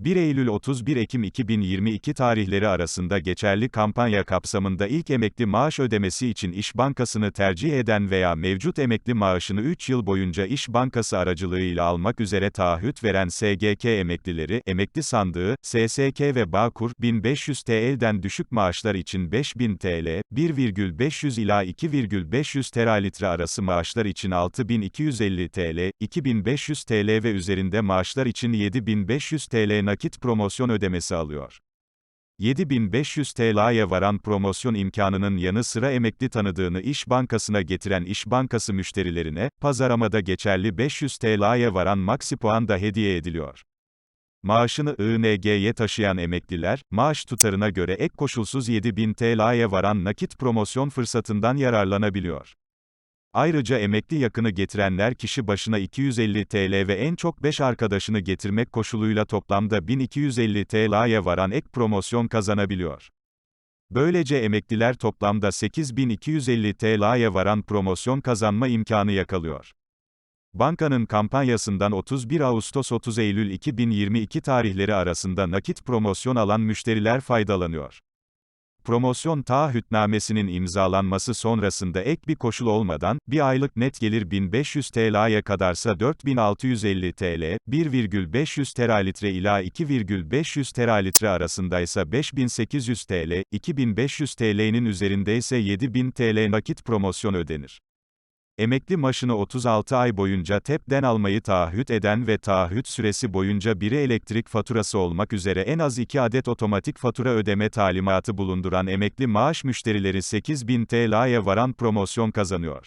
1 Eylül-31 Ekim 2022 tarihleri arasında geçerli kampanya kapsamında ilk emekli maaş ödemesi için İş Bankası'nı tercih eden veya mevcut emekli maaşını 3 yıl boyunca İş Bankası aracılığıyla almak üzere taahhüt veren SGK emeklileri, emekli sandığı, SSK ve Bağkur, 1500 TL'den düşük maaşlar için 5000 TL, 1,500 ila 2,500 teralitre arası maaşlar için 6250 TL, 2500 TL ve üzerinde maaşlar için 7500 TL nakit promosyon ödemesi alıyor. 7500 TL'ye varan promosyon imkanının yanı sıra emekli tanıdığını İş Bankası'na getiren İş Bankası müşterilerine, pazaramada geçerli 500 TL'ye varan maksi puan da hediye ediliyor. Maaşını ING'ye taşıyan emekliler, maaş tutarına göre ek koşulsuz 7000 TL'ye varan nakit promosyon fırsatından yararlanabiliyor. Ayrıca emekli yakını getirenler kişi başına 250 TL ve en çok 5 arkadaşını getirmek koşuluyla toplamda 1250 TL'ye varan ek promosyon kazanabiliyor. Böylece emekliler toplamda 8250 TL'ye varan promosyon kazanma imkanı yakalıyor. Bankanın kampanyasından 31 Ağustos 30 Eylül 2022 tarihleri arasında nakit promosyon alan müşteriler faydalanıyor. Promosyon taahhütnamesinin imzalanması sonrasında ek bir koşul olmadan, bir aylık net gelir 1500 TL'ye kadarsa 4650 TL, 1,500 teralitre ila 2,500 teralitre arasındaysa 5800 TL, 2500 TL'nin üzerindeyse 7000 TL nakit promosyon ödenir. Emekli maaşını 36 ay boyunca TEP'den almayı taahhüt eden ve taahhüt süresi boyunca biri elektrik faturası olmak üzere en az 2 adet otomatik fatura ödeme talimatı bulunduran emekli maaş müşterileri 8000 TL'ye varan promosyon kazanıyor.